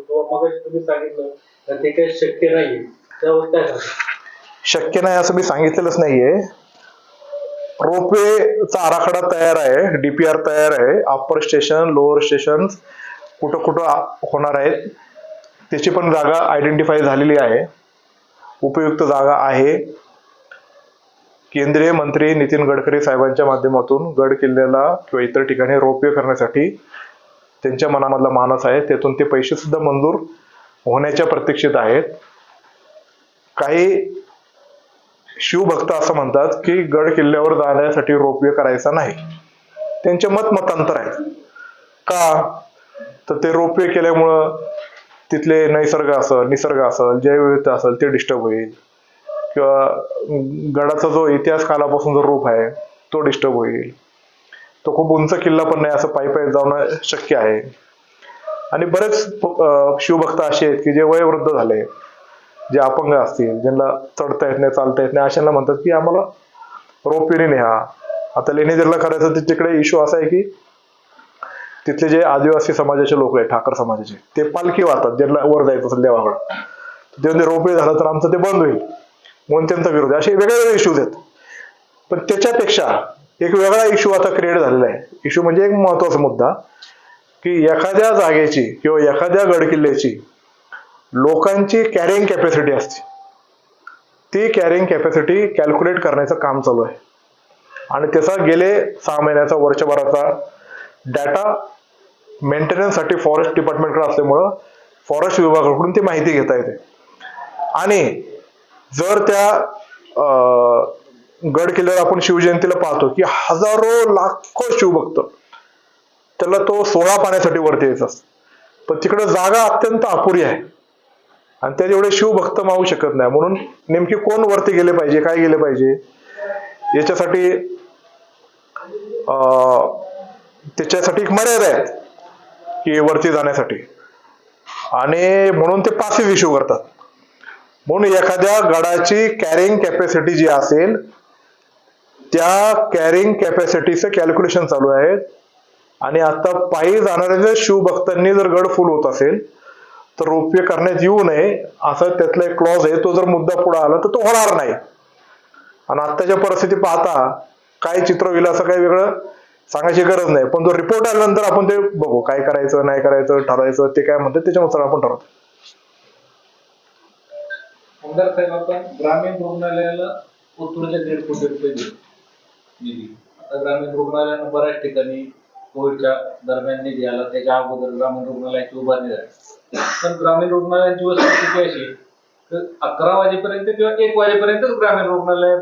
किंवा मग तुम्ही सांगितलं ते काही शक्य त्यावर काय शक्य नाही असं मी सांगितलेलंच नाहीये. रोपवेचा आराखडा तयार आहे डीपीआर तयार आहे. अप्पर स्टेशन लोअर स्टेशन कुठं कुठं होणार आहेत त्याची पण जागा आयडेंटिफाय झालेली आहे. उपयुक्त जागा आहे. केंद्रीय मंत्री नितीन गडकरी साहेबांच्या माध्यमातून गड किल्ल्याला किंवा इतर ठिकाणी रोपवे करण्यासाठी त्यांच्या मनामधला मानस आहे त्यातून ते पैसे सुद्धा मंजूर होण्याच्या प्रतीक्षेत आहेत. काही शिवभक्त असं म्हणतात की गड किल्ल्यावर जाण्यासाठी रोपवे करायचा नाही. त्यांचे मत मतांतर आहे का? तर ते रोपवे केल्यामुळं तिथले नैसर्ग असल निसर्ग असेल जैवविविधता असेल ते डिस्टर्ब होईल. किंवा गडाचा जो इतिहास कालापासून जो रूप आहे तो डिस्टर्ब होईल. तो खूप उंच किल्ला पण नाही असं पायी पायी जाणं शक्य आहे. आणि बरेच शिवभक्त असे आहेत की जे वयोवृद्ध झाले जे अपंग असतील ज्यांना चढता येत नाही चालता येत नाही अशांना म्हणतात की आम्हाला रोपवेने न्या आता लेणीदेरला करायचं तर तिकडे इश्यू असा आहे की तिथले जे आदिवासी समाजाचे लोक आहेत ठाकर समाजाचे ते पालखी वाहतात ज्यांना वर जायचं असेल देवाकडं तर ते रोपवे झालं तर आमचं ते बंद होईल. म्हणून त्यांचा विरोध असे वेगळे वेगळे इश्यूज आहेत. पण त्याच्यापेक्षा एक वेगळा इश्यू आता क्रिएट झालेला आहे. इश्यू म्हणजे एक महत्त्वाचा मुद्दा की एखाद्या जागेची किंवा एखाद्या गडकिल्ल्याची लोकांची कॅरिंग कॅपॅसिटी असते. ती कॅरिंग कॅपॅसिटी कॅल्क्युलेट करण्याचं काम चालू आहे. आणि त्याचा गेले सहा महिन्याचा वर्षभराचा डाटा मेंटेनन्ससाठी फॉरेस्ट डिपार्टमेंटकडे असल्यामुळं फॉरेस्ट विभागाकडून ती माहिती घेता येते. आणि जर त्या गड किल्ल्यावर आपण शिवजयंतीला पाहतो की हजारो लाखो शिवभक्त त्याला तो सोळा पाण्यासाठी वरती यायचा. असतो पण तिकडे जागा अत्यंत अपुरी आहे. आणि त्यात एवढे शिवभक्त मावू शकत नाही. म्हणून नेमके कोण वरती गेले पाहिजे काय गेले पाहिजे? याच्यासाठी त्याच्यासाठी एक मर्यादा आहे की वरती जाण्यासाठी. आणि म्हणून ते पासिव्ह इश्यू करतात. म्हणून एखाद्या गडाची कॅरिंग कॅपॅसिटी जी असेल त्या कॅरिंग कॅपॅसिटीचं कॅल्क्युलेशन चालू आहे आणि आता पायी जाणाऱ्या जर शिवभक्तांनी जर गड फुल होत असेल तर रोपवे करण्यात येऊ नये असा त्यातला एक क्लॉज आहे. तो जर मुद्दा पुढे आला तर तो होणार नाही. आणि आत्ताच्या परिस्थिती पाहता काय चित्र होईल असं काही वेगळं सांगायची गरज नाही. पण तो रिपोर्ट आल्यानंतर आपण ते बघू काय करायचं नाही करायचं ठरवायचं ते काय म्हणतात त्याच्यानुसार आपण ठरवतो. आमदार साहेब आपण ग्रामीण रुग्णालयाला निधी. आता ग्रामीण रुग्णालयानं बऱ्याच ठिकाणी कोविडच्या दरम्यान निधी आला. त्याच्या अगोदर ग्रामीण रुग्णालयाची उभारणी झाली. पण ग्रामीण रुग्णालयाची वस्तुस्थिती अशी? तर अकरा वाजेपर्यंत किंवा एक वाजेपर्यंतच ग्रामीण रुग्णालयात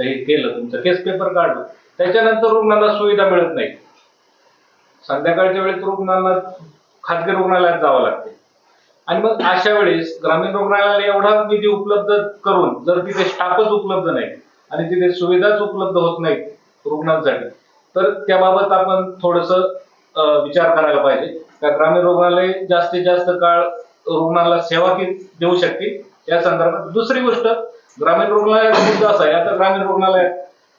हे केलं. तुमचं केस पेपर काढलं. त्याच्यानंतर रुग्णाला सुविधा मिळत नाही. संध्याकाळच्या वेळेत रुग्णांना खाजगी रुग्णालयात जावं लागते. आणि मग अशा वेळेस ग्रामीण रुग्णालयाला एवढा निधी उपलब्ध करून जर तिथे स्टाफच उपलब्ध नाही आणि तिथे सुविधाच उपलब्ध होत नाही रुग्णांसाठी. तर त्याबाबत आपण थोडस विचार करायला पाहिजे. का ग्रामीण रुग्णालय जास्तीत जास्त काळ रुग्णाला सेवा की देऊ शकतील. या संदर्भात दुसरी गोष्ट ग्रामीण रुग्णालयाचा मुद्दा असा आहे. आता ग्रामीण रुग्णालयात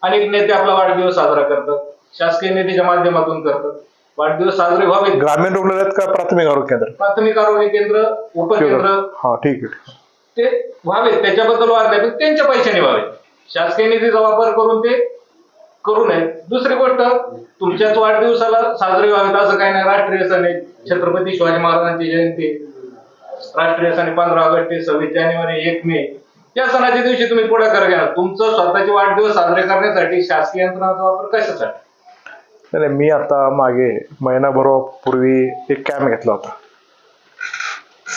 अनेक नेते आपला वाढदिवस साजरा करतात. शासकीय नेत्याच्या माध्यमातून करतात. वाढदिवस साजरे व्हावेत. ग्रामीण रुग्णालयात का प्राथमिक आरोग्य केंद्र? प्राथमिक आरोग्य केंद्र उपकेंद्र. हा ठीक आहे. ते व्हावेत. त्याच्याबद्दल पण त्यांच्या पैशाने व्हावे शासकीय निधीचा वापर करून ते करू नये. दुसरी गोष्ट तुमच्याच वाढदिवसाला साजरे व्हावेत असं काही नाही. राष्ट्रीय सण आहे छत्रपती शिवाजी महाराजांची जयंती राष्ट्रीय सण पंधरा ऑगस्ट सव्वीस जानेवारी एक मे. या सणाच्या दिवशी तुम्ही पुढाकार घ्या. तुमचं स्वतःचे वाढदिवस साजरे करण्यासाठी शासकीय यंत्रणाचा वापर कशासाठी? नाही मी आता मागे महिनाभरापूर्वी एक कॅम्प घेतला होता.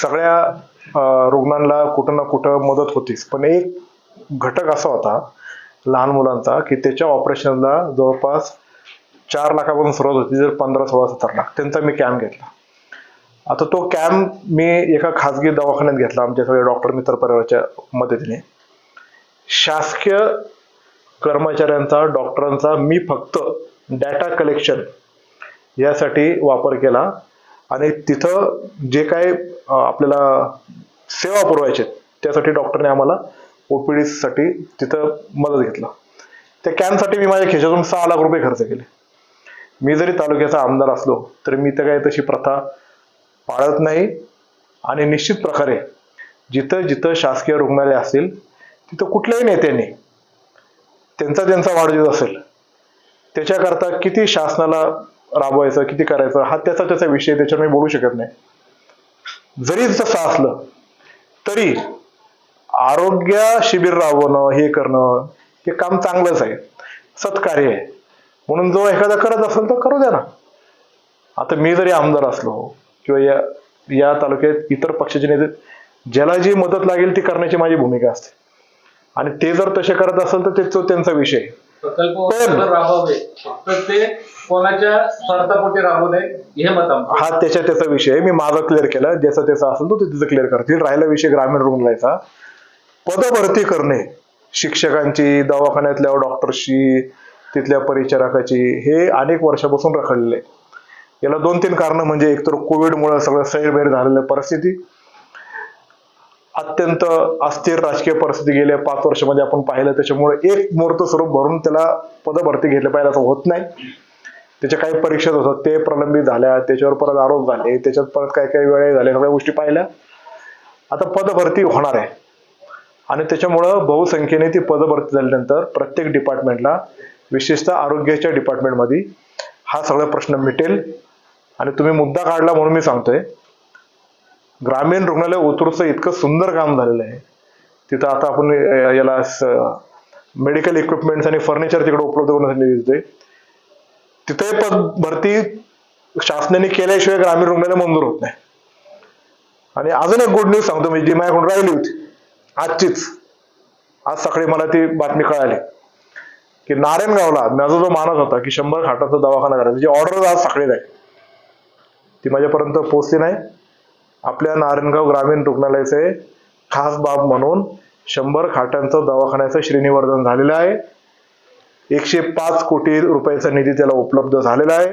सगळ्या रुग्णांना कुठं ना कुठं मदत होतीच. पण एक घटक असा होता लहान मुलांचा की त्याच्या ऑपरेशनला जवळपास चार लाखापासून सुरुवात होती जर पंधरा सोळा सत्तर लाख. त्यांचा मी कॅम्प घेतला. आता तो कॅम्प मी एका खाजगी दवाखान्यात घेतला आमच्या सगळ्या डॉक्टर मित्र परिवाराच्या मदतीने. शासकीय कर्मचाऱ्यांचा डॉक्टरांचा मी फक्त डाटा कलेक्शन यासाठी वापर केला. आणि तिथं जे काय आपल्याला सेवा पुरवायचे त्यासाठी डॉक्टरने आम्हाला ओपीडीसाठी तिथं मदत घेतला. त्या कॅम्पसाठी मी माझ्या खिशातून सहा लाख रुपये खर्च केले. मी जरी तालुक्याचा आमदार असलो तरी मी तर काय तशी प्रथा पाळत नाही. आणि निश्चित प्रकारे जिथं जिथं शासकीय रुग्णालय असतील तिथं कुठल्याही नेत्यांनी त्यांचा त्यांचा वाढदिवस असेल त्याच्याकरता किती शासनाला राबवायचं किती करायचं हा त्याचा त्याचा विषय त्याच्यावर मी बोलू शकत नाही. जरी तसं असलं तरी आरोग्य शिबिर राबवणं हे करणं हे काम चांगलंच आहे. सत्कार्य आहे. म्हणून जो एखादा करत असेल तर करू द्या ना. आता मी जरी आमदार असलो किंवा या या तालुक्यात इतर पक्षाचे नेते ज्याला जी मदत लागेल ती करण्याची माझी भूमिका असते. आणि ते जर तसे करत असेल तर ते त्यांचा विषय हे त्याच्या त्याचा विषय. मी माझा क्लिअर केला. ज्याचा त्याचा असेल तो तिथं क्लिअर करतील. राहिला विषय ग्रामीण रुग्णालयाचा. पदभरती करणे. शिक्षकांची दवाखान्यातल्या डॉक्टरशी तिथल्या परिचारकाची हे अनेक वर्षापासून रखडले आहे. याला दोन तीन कारण म्हणजे एकतर कोविडमुळे सगळं सैरभैर झालेलं परिस्थिती अत्यंत अस्थिर राजकीय परिस्थिती गेल्या पाच वर्षामध्ये आपण पाहिलं त्याच्यामुळे एक मूर्त स्वरूप भरून त्याला पदभरती घेतलं पाहिजे असं होत नाही. त्याच्या काही परीक्षेत होतात ते प्रलंबित झाल्या त्याच्यावर परत आरोप झाले त्याच्यात परत काही काही वेळ झाले सगळ्या गोष्टी पाहिल्या. आता पदभरती होणार आहे. आणि त्याच्यामुळं बहुसंख्येने ती पदभरती झाल्यानंतर प्रत्येक डिपार्टमेंटला विशेषतः आरोग्याच्या डिपार्टमेंटमध्ये हा सगळा प्रश्न मिटेल. आणि तुम्ही मुद्दा काढला म्हणून मी सांगतोय ग्रामीण रुग्णालय ओतूरचं इतकं सुंदर काम झालेलं आहे. तिथं आता आपण याला मेडिकल इक्विपमेंट्स आणि फर्निचर तिकडे उपलब्ध करण्यासाठी देतोय तिथे पद भरती शासनाने केल्याशिवाय ग्रामीण रुग्णालय मंजूर होत नाही. आणि अजून एक गुड न्यूज सांगतो मी जी माझ्याकडून राहिली होती. आजचीच. आज सकाळी मला ती बातमी कळाली. की नारायणगावला माझा जो मानस होता की शंभर खाटाचा दवाखाना करायचा त्याची ऑर्डर आज सकाळी जाईल ती माझ्यापर्यंत पोचली नाही. आपल्या नारायणगाव ग्रामीण रुग्णालयाचे खास बाब म्हणून शंभर खाटांचं दवाखान्याचं श्रेणीवर्धन झालेलं आहे. एकशे पाच कोटी रुपयाचा निधी त्याला उपलब्ध झालेला आहे.